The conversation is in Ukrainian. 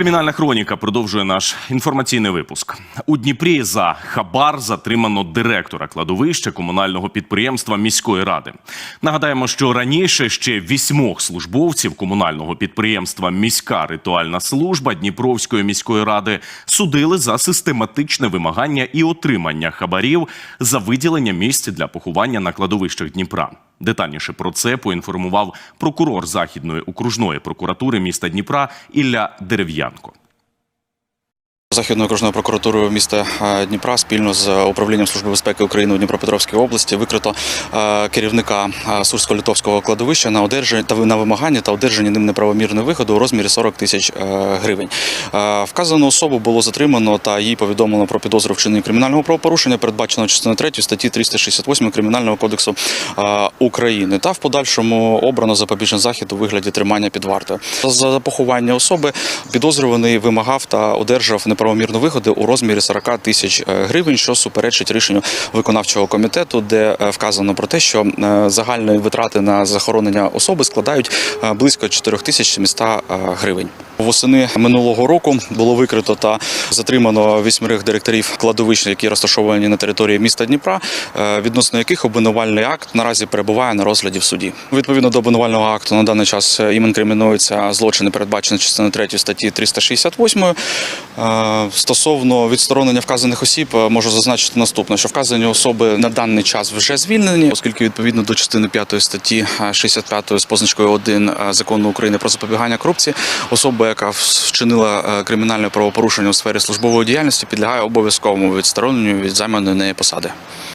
Кримінальна хроніка продовжує наш інформаційний випуск. У Дніпрі за хабар затримано директора кладовища комунального підприємства міської ради. Нагадаємо, що раніше ще вісьмох службовців комунального підприємства Міська ритуальна служба Дніпровської міської ради судили за систематичне вимагання і отримання хабарів за виділення місць для поховання на кладовищах Дніпра. Детальніше про це поінформував прокурор Західної окружної прокуратури міста Дніпра Ілля Дерев'янко. Західною окружною прокуратурою міста е, Дніпра спільно з управлінням служби безпеки України у Дніпропетровській області викрито е, керівника е, Сурсько-Литовського кладовища на одержання та на вимагання та одержання ним неправомірної вигоди у розмірі 40 тисяч гривень. Вказану особу було затримано та їй повідомлено про підозру вчинення кримінального правопорушення, передбаченого частиною 3 статті 368 Кримінального кодексу України, та в подальшому обрано запобіжний захід у вигляді тримання під вартою. За поховання особи підозрюваний вимагав та одержав неправомірну вигоду у розмірі 40 тисяч е, гривень, що суперечить рішенню виконавчого комітету, де е, вказано про те, що е, загальні витрати на захоронення особи складають близько 4700 е, гривень. Восени минулого року було викрито та затримано вісьмерих директорів кладовищ, які розташовані на території міста Дніпра, відносно яких обвинувальний акт наразі перебуває на розгляді в суді. Відповідно до обвинувального акту на даний час їм інкримінуються злочини, передбачені частиною 3 статті 368. Е, Стосовно відсторонення вказаних осіб, е, можу зазначити наступне, що вказані особи на даний час вже звільнені, оскільки відповідно до частини 5 статті е, 65 з позначкою 1 е, закону України про запобігання корупції, особа, яка вчинила е, кримінальне правопорушення у сфері службової діяльності, підлягає обов'язковому відстороненню від займаної неї посади.